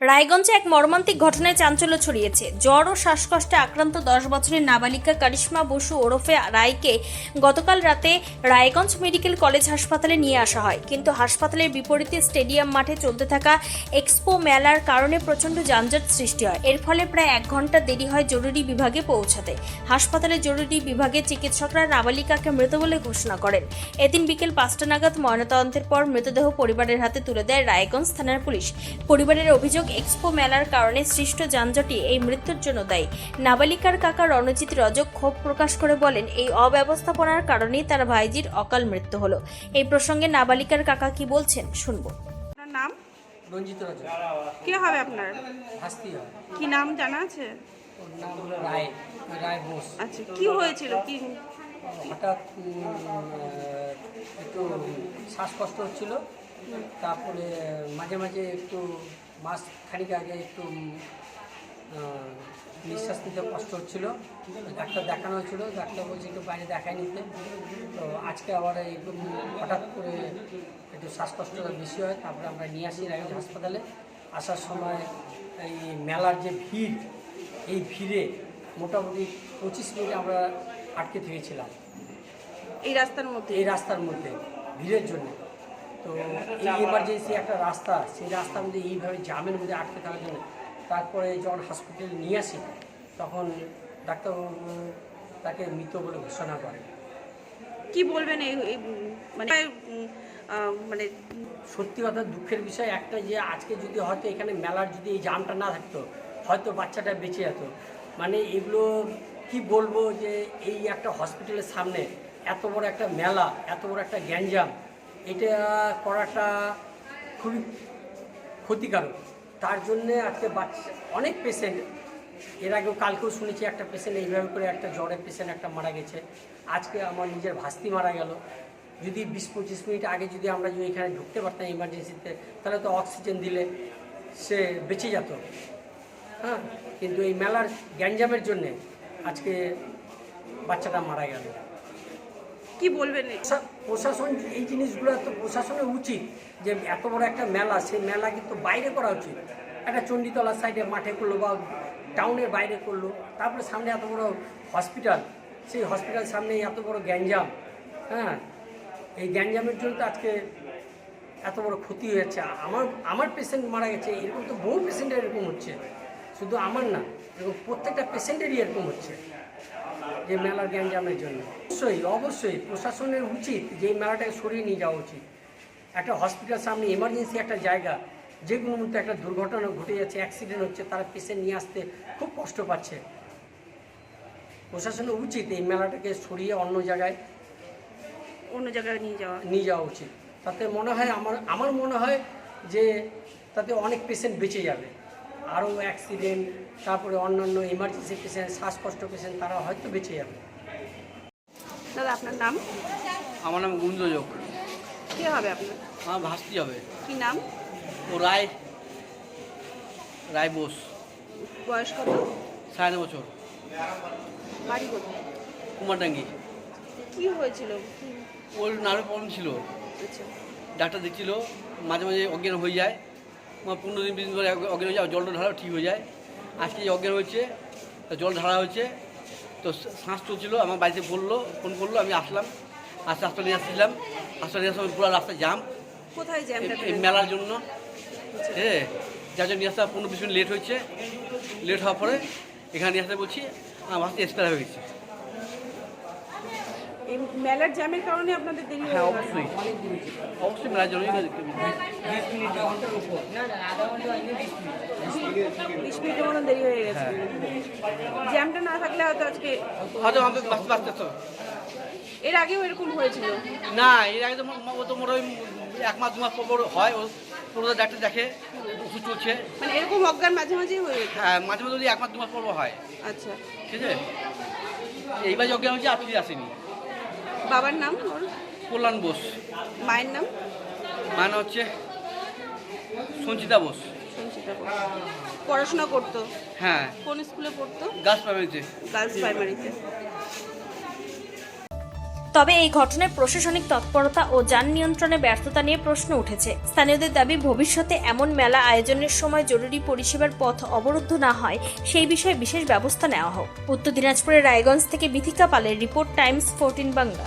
রায়গঞ্জে এক মর্মান্তিক ঘটনায় চাঞ্চল্য ছড়িয়েছে। জ্বর ও শ্বাসকষ্টে আক্রান্ত দশ বছরের নাবালিকা কারিশ্মা বসু ওরফে রায়কে গতকাল রাতে রায়গঞ্জ মেডিকেল কলেজ হাসপাতালে নিয়ে আসা হয়। কিন্তু হাসপাতালের বিপরীতে স্টেডিয়াম মাঠে চলতে থাকা এক্সপো মেলার কারণে প্রচণ্ড যানজট সৃষ্টি হয়। এর ফলে প্রায় এক ঘণ্টা দেরি হয় জরুরি বিভাগে পৌঁছাতে। হাসপাতালে জরুরি বিভাগে চিকিৎসকরা নাবালিকাকে মৃত বলে ঘোষণা করেন। এদিন বিকেল পাঁচটা নাগাদ ময়নাতদন্তের পর মৃতদেহ পরিবারের হাতে তুলে দেয় রায়গঞ্জ থানার পুলিশ। পরিবারের অভিযোগ এক্সপো মেলার কারণে সৃষ্ট যানজটই এই মৃত্যুর জন্য দায়ী। নাবালিকার কাকা রণজিৎ রজক ক্ষোভ প্রকাশ করে বলেন এই অব্যবস্থাপনার কারণেই তার ভাইজির অকাল মৃত্যু হলো। এই প্রসঙ্গে নাবালিকার কাকা কি বলছেন শুনব। আপনার নাম? রঞ্জিত রাজা কে হবে আপনার? হয় কি নাম জানা আছে? ওর নাম হলো রায় রায় বোস আচ্ছা কি হয়েছিল? কি? হঠাৎ একটু শ্বাসকষ্ট হচ্ছিল। তারপরে মাঝে মাঝে একটু মাস খানিক আগে একটু নিঃশ্বাস নিতে কষ্ট হচ্ছিল। ডাক্তার দেখানো হয়েছিল ডাক্তার বলছে একটু বাইরে দেখায় নিতে। তো আজকে আবার এই হঠাৎ করে একটু শ্বাসকষ্টটা বেশি হয়। তারপরে আমরা নিয়ে আসি রায়গঞ্জ হাসপাতালে। আসার সময় এই মেলার যে ভিড় এই ভিড়ে মোটামুটি পঁচিশ মিনিট আমরা আটকে থেকেছিলাম। এই রাস্তার মধ্যে? এই রাস্তার মধ্যে ভিড়ের জন্য। তো এই এমার্জেন্সি একটা রাস্তা সেই রাস্তার মধ্যে এইভাবে জামের মধ্যে আটকে থাকার জন্য তারপরে যখন হসপিটালে নিয়ে আসি তখন ডাক্তারবাবু তাকে মৃত বলে ঘোষণা করে। কি বলবেন এই এই, মানে মানে সত্যি কথা দুঃখের বিষয় একটা যে আজকে যদি হয়তো এখানে মেলার যদি এই জামটা না থাকতো হয়তো বাচ্চাটা বেঁচে যেত। মানে এগুলো কি বলব যে এই একটা হসপিটালের সামনে এত বড় একটা মেলা এত বড় একটা গ্যাঞ্জাম এটা করাটা খুবই ক্ষতিকারক। তার জন্যে আজকে বাচ্চা অনেক পেশেন্ট এর আগেও কালকেও শুনেছি একটা পেশেন্ট এইভাবে করে একটা জ্বরের পেশেন্ট একটা মারা গেছে। আজকে আমার নিজের ভাস্তি মারা গেল। যদি বিশ পঁচিশ মিনিট আগে যদি আমরা যদি এখানে ঢুকতে পারতাম ইমার্জেন্সিতে তাহলে তো অক্সিজেন দিলে সে বেঁচে যেত। হ্যাঁ কিন্তু এই মেলার গ্যাঞ্জামের জন্যে আজকে বাচ্চাটা মারা গেল। কি বলবেন? এই? প্রশা- প্রশাসন, এই জিনিসগুলো তো প্রশাসনের উচিত যে এত বড় একটা মেলা, সেই মেলা কিন্তু বাইরে করা উচিত। একটা চণ্ডীতলার সাইডে মাঠে করল বা টাউনের বাইরে করল, তারপরে সামনে এত বড় হসপিটাল সেই হসপিটাল সামনে এত বড় গ্যাঞ্জাম হ্যাঁ? এই গ্যাঞ্জামের জন্য তো আজকে এত বড় ক্ষতি হয়েছে। আমার আমার পেশেন্ট মারা গেছে, এরকম তো বহু পেশেন্টের এরকম হচ্ছে। শুধু আমার না, এরকম প্রত্যেকটা পেশেন্টেরই এরকম হচ্ছে, যে মেলার গ্যাঞ্জামের জন্য। অবশ্যই অবশ্যই। প্রশাসনের উচিত যে মেলাটাকে সরিয়ে নিয়ে যাওয়া উচিত। একটা হসপিটাল সামনে এমার্জেন্সি একটা জায়গা যে কোনো মুহূর্তে একটা দুর্ঘটনা ঘটে যাচ্ছে অ্যাক্সিডেন্ট হচ্ছে তারা পেশেন্ট নিয়ে আসতে খুব কষ্ট পাচ্ছে। প্রশাসনের উচিত এই মেলাটাকে সরিয়ে অন্য জায়গায় অন্য জায়গায় নিয়ে যাওয়া। নিয়ে যাওয়া উচিত। তাতে মনে হয় আমার আমার মনে হয় যে তাতে অনেক পেশেন্ট বেঁচে যাবে। আরও অ্যাক্সিডেন্ট তারপরে অন্যান্য এমার্জেন্সি পেশেন্ট শ্বাসকষ্ট পেশেন্ট তারা হয়তো বেঁচে যাবে। দাদা আপনার নাম? আমার নাম গুঞ্জযোগ। কে হবে আপনার? আমার ভাস্তি হবে। কি নাম? ও রায় রায় বোস। বয়স কত? সাড়ে নয় বছর। বাড়ি কোথায়? কুমারডাঙ্গি। কি হয়েছিল? ওর নার্ভে প্রবলেম ছিল। আচ্ছা। ডাক্তার দেখছিল মাঝে মাঝে অজ্ঞান হয়ে যায়। আমার পনেরো দিন বিশ দিন ধরে অজ্ঞান হয়ে যায় জলটা ঢালাও ঠিক হয়ে যায়। আজকে যে অজ্ঞান হয়েছে জল ঢালা হয়েছে তো শ্বাস চলছিল আমার বাড়িতে বলল ফোন করল আমি আসলাম আস্তে আস্তে নিয়ে আসছিলাম। আস্তে নিয়ে আসার পুরো রাস্তা জাম কোথায় জ্যামটা মেলার জন্য। হ্যাঁ যার জন্য নিয়ে আসতে পনেরো বিশ মিনিট লেট হয়েছে। লেট হওয়ার পরে এখানে নিয়ে আসতে বলছি আমার হাতে এক্সপায়ার হয়ে গেছে। মেলার জ্যামের কারণে আপনাদের দেরি হ্যাঁ হয়ে অবশ্যই। অবশ্যই মেলার জন্যই বিশ মিনিটের মতন দেরি হয়ে গেছে। জ্যামটা না থাকলে হয়তো আজকে হয়তো আমাকে বাঁচতে হতো। এর আগেও এরকম হয়েছিল। না এর আগে তো ও তো মোটামুটি এক মাস দু মাস পর হয়। ও পুরো ডাক্তার দেখে ওষুধ চলছে। মানে এরকম অজ্ঞান মাঝে মাঝেই হয়ে হ্যাঁ মাঝে মাঝে যদি এক মাস দু মাস পর হয়। আচ্ছা। ঠিক আছে? এইবার যজ্ঞ হচ্ছে আর আসেনি। বাবার নাম ওর? কল্যাণ বোস। মায়ের নাম? মানে হচ্ছে সঞ্চিতা বোস। সঞ্চিতা ঘোষ। পড়াশোনা করতো? হ্যাঁ। কোন স্কুলে পড়তো? গার্লস প্রাইমারিতে। গার্লস প্রাইমারিতে। তবে এই ঘটনায় প্রশাসনিক তৎপরতা ও যান নিয়ন্ত্রণে ব্যর্থতা নিয়ে প্রশ্ন উঠেছে। স্থানীয়দের দাবি, ভবিষ্যতে এমন মেলা আয়োজনের সময় জরুরি পরিষেবার পথ অবরুদ্ধ না হয়, সেই বিষয়ে বিশেষ ব্যবস্থা নেওয়া হোক। উত্তর দিনাজপুরের রায়গঞ্জ থেকে বিথিকা পালের রিপোর্ট, টাইমস, ফোরটিন বাংলা।